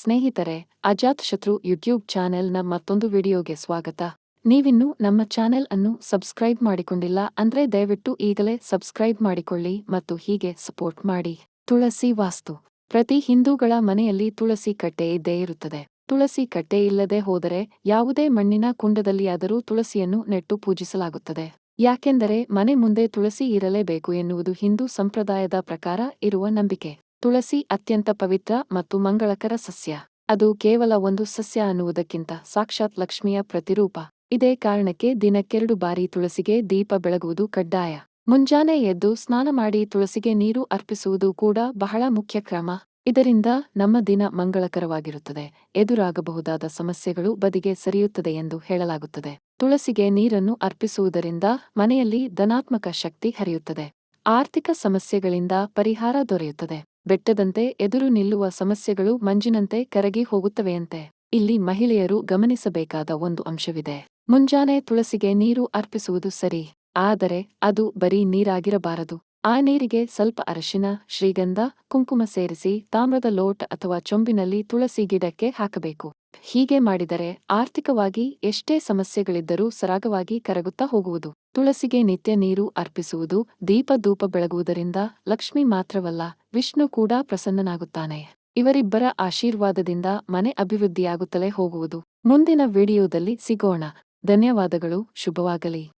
ಸ್ನೇಹಿತರೆ, ಅಜಾತ್ ಶತ್ರು ಯೂಟ್ಯೂಬ್ ಚಾನೆಲ್ನ ಮತ್ತೊಂದು ವಿಡಿಯೋಗೆ ಸ್ವಾಗತ. ನೀವಿನ್ನೂ ನಮ್ಮ ಚಾನೆಲ್ ಅನ್ನು ಸಬ್ಸ್ಕ್ರೈಬ್ ಮಾಡಿಕೊಂಡಿಲ್ಲ ಅಂದ್ರೆ ದಯವಿಟ್ಟು ಈಗಲೇ ಸಬ್ಸ್ಕ್ರೈಬ್ ಮಾಡಿಕೊಳ್ಳಿ ಮತ್ತು ಹೀಗೆ ಸಪೋರ್ಟ್ ಮಾಡಿ. ತುಳಸಿ ವಾಸ್ತು. ಪ್ರತಿ ಹಿಂದೂಗಳ ಮನೆಯಲ್ಲಿ ತುಳಸಿ ಕಟ್ಟೆ ಇದ್ದೇ ಇರುತ್ತದೆ. ತುಳಸಿ ಕಟ್ಟೆ ಇಲ್ಲದೆ ಹೋದರೆ ಯಾವುದೇ ಮಣ್ಣಿನ ಕುಂಡದಲ್ಲಿಯಾದರೂ ತುಳಸಿಯನ್ನು ನೆಟ್ಟು ಪೂಜಿಸಲಾಗುತ್ತದೆ. ಯಾಕೆಂದರೆ ಮನೆ ಮುಂದೆ ತುಳಸಿ ಇರಲೇಬೇಕು ಎನ್ನುವುದು ಹಿಂದೂ ಸಂಪ್ರದಾಯದ ಪ್ರಕಾರ ಇರುವ ನಂಬಿಕೆ. ತುಳಸಿ ಅತ್ಯಂತ ಪವಿತ್ರ ಮತ್ತು ಮಂಗಳಕರ ಸಸ್ಯ. ಅದು ಕೇವಲ ಒಂದು ಸಸ್ಯ ಅನ್ನುವುದಕ್ಕಿಂತ ಸಾಕ್ಷಾತ್ ಲಕ್ಷ್ಮಿಯ ಪ್ರತಿರೂಪ. ಇದೇ ಕಾರಣಕ್ಕೆ ದಿನಕ್ಕೆರಡು ಬಾರಿ ತುಳಸಿಗೆ ದೀಪ ಬೆಳಗುವುದು ಕಡ್ಡಾಯ. ಮುಂಜಾನೆ ಎದ್ದು ಸ್ನಾನ ಮಾಡಿ ತುಳಸಿಗೆ ನೀರು ಅರ್ಪಿಸುವುದು ಕೂಡ ಬಹಳ ಮುಖ್ಯ ಕ್ರಮ. ಇದರಿಂದ ನಮ್ಮ ದಿನ ಮಂಗಳಕರವಾಗಿರುತ್ತದೆ. ಎದುರಾಗಬಹುದಾದ ಸಮಸ್ಯೆಗಳು ಬದಿಗೆ ಸರಿಯುತ್ತದೆ ಎಂದು ಹೇಳಲಾಗುತ್ತದೆ. ತುಳಸಿಗೆ ನೀರನ್ನು ಅರ್ಪಿಸುವುದರಿಂದ ಮನೆಯಲ್ಲಿ ಧನಾತ್ಮಕ ಶಕ್ತಿ ಹರಿಯುತ್ತದೆ. ಆರ್ಥಿಕ ಸಮಸ್ಯೆಗಳಿಂದ ಪರಿಹಾರ ದೊರೆಯುತ್ತದೆ. ಬೆಟ್ಟದಂತೆ ಎದುರು ನಿಲ್ಲುವ ಸಮಸ್ಯೆಗಳು ಮಂಜಿನಂತೆ ಕರಗಿ ಹೋಗುತ್ತವೆಯಂತೆ. ಇಲ್ಲಿ ಮಹಿಳೆಯರು ಗಮನಿಸಬೇಕಾದ ಒಂದು ಅಂಶವಿದೆ. ಮುಂಜಾನೆ ತುಳಸಿಗೆ ನೀರು ಅರ್ಪಿಸುವುದು ಸರಿ, ಆದರೆ ಅದು ಬರೀ ನೀರಾಗಿರಬಾರದು. ಆ ನೀರಿಗೆ ಸ್ವಲ್ಪ ಅರಶಿನ, ಶ್ರೀಗಂಧ, ಕುಂಕುಮ ಸೇರಿಸಿ ತಾಮ್ರದ ಲೋಟ ಅಥವಾ ಚೊಂಬಿನಲ್ಲಿ ತುಳಸಿ ಗಿಡಕ್ಕೆ ಹಾಕಬೇಕು. ಹೀಗೆ ಮಾಡಿದರೆ ಆರ್ಥಿಕವಾಗಿ ಎಷ್ಟೇ ಸಮಸ್ಯೆಗಳಿದ್ದರೂ ಸರಾಗವಾಗಿ ಕರಗುತ್ತಾ ಹೋಗುವುದು. ತುಳಸಿಗೆ ನಿತ್ಯ ನೀರು ಅರ್ಪಿಸುವುದು ದೀಪ ಧೂಪ ಬೆಳಗುವುದರಿಂದ ಲಕ್ಷ್ಮಿ ಮಾತ್ರವಲ್ಲ, ವಿಷ್ಣು ಕೂಡ ಪ್ರಸನ್ನನಾಗುತ್ತಾನೆ. ಇವರಿಬ್ಬರ ಆಶೀರ್ವಾದದಿಂದ ಮನೆ ಅಭಿವೃದ್ಧಿಯಾಗುತ್ತಲೇ ಹೋಗುವುದು. ಮುಂದಿನ ವಿಡಿಯೋದಲ್ಲಿ ಸಿಗೋಣ. ಧನ್ಯವಾದಗಳು, ಶುಭವಾಗಲಿ.